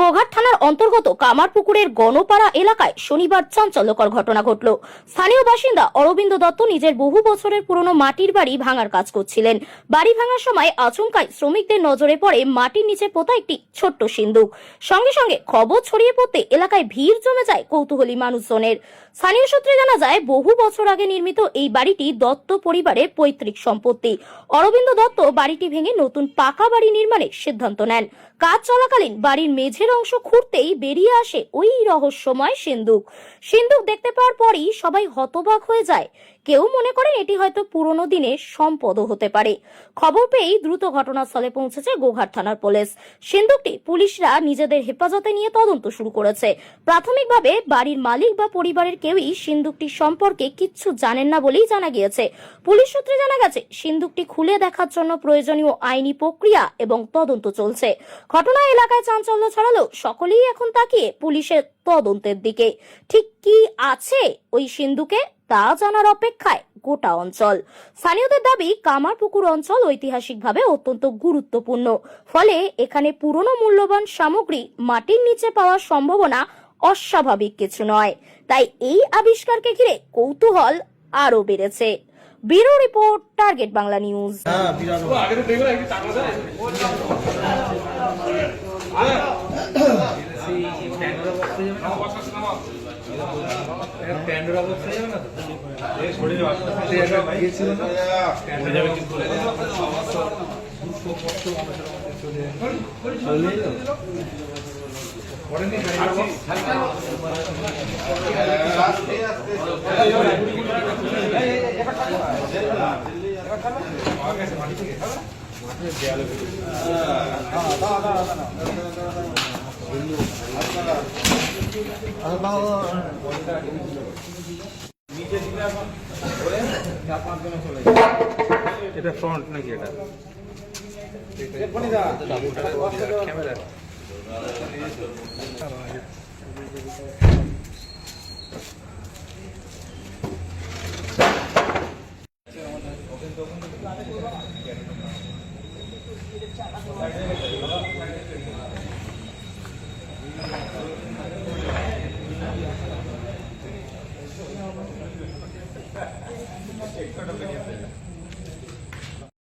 গোঘাট থানার অন্তর্গত কামারপুকুরের গণপাড়া এলাকায় শনিবার চাঞ্চল্যকর ঘটনা ঘটল। স্থানীয় বাসিন্দা অরবিন্দ দত্ত নিজের বহু বছরের পুরনো মাটির বাড়ি ভাঙার কাজ করছিলেন। বাড়ি ভাঙার সময় আচমকায় শ্রমিকদের নজরে পড়ে মাটির নিচে পোতা একটি ছোট্ট সিন্দুক। সঙ্গে সঙ্গে খবর ছড়িয়ে পড়তে এলাকায় ভিড় জমে যায় কৌতূহলী মানুষজনের। স্থানীয় সূত্রে জানা যায়, বহু বছর আগে নির্মিত এই বাড়িটি দত্ত পরিবারের পৈতৃক সম্পত্তি। অরবিন্দ দত্ত বাড়িটি ভেঙে নতুন পাকা বাড়ি নির্মাণের সিদ্ধান্ত নেন। কাজ চলাকালীন বাড়ির মেঝের অংশ খুঁড়তেই বেরিয়ে আসে ওই রহস্যময় সিন্দুক সিন্দুক দেখতে পাওয়ার পরই সবাই হতবাক হয়ে যায়। কেউ মনে করেন এটি হয়তো পুরনো দিনের সম্পদও হতে পারে। খবর পেয়েই দ্রুত ঘটনাস্থলে পৌঁছেছে গোঘাট থানার পুলিশ। সিন্দুকটি পুলিশরা নিজেদের হেফাজতে নিয়ে তদন্ত শুরু করেছে। প্রাথমিকভাবে বাড়ির মালিক বা পরিবারের কেউই সিন্দুকটি সম্পর্কে কিচ্ছু জানেন না বলেই জানা গিয়েছে। পুলিশ সূত্রে জানা গেছে, সিন্দুকটি খুলে দেখার জন্য প্রয়োজনীয় আইনি প্রক্রিয়া এবং তদন্ত চলছে। ঘটনা এলাকায় চাঞ্চল্য ছড়ালো সকলেই এখন তাকিয়ে পুলিশের তদন্তের দিকে। ঠিক কি আছে ওই সিন্ধুকে তা জানার অপেক্ষায় গোটা অঞ্চল। স্থানীয়দের দাবি, কামারপুকুর অঞ্চল ঐতিহাসিকভাবে অত্যন্ত গুরুত্বপূর্ণ। ফলে এখানে পুরনো মূল্যবান সামগ্রী মাটির নিচে পাওয়ার সম্ভাবনা অস্বাভাবিক কিছু নয়। তাই এই আবিষ্কারকে ঘিরে কৌতূহল আরও বেড়েছে। Bureau report target Bangla news. হ্যাঁ চলে এটা ফ্রন্ট নাকি এটা? Camera Thank you.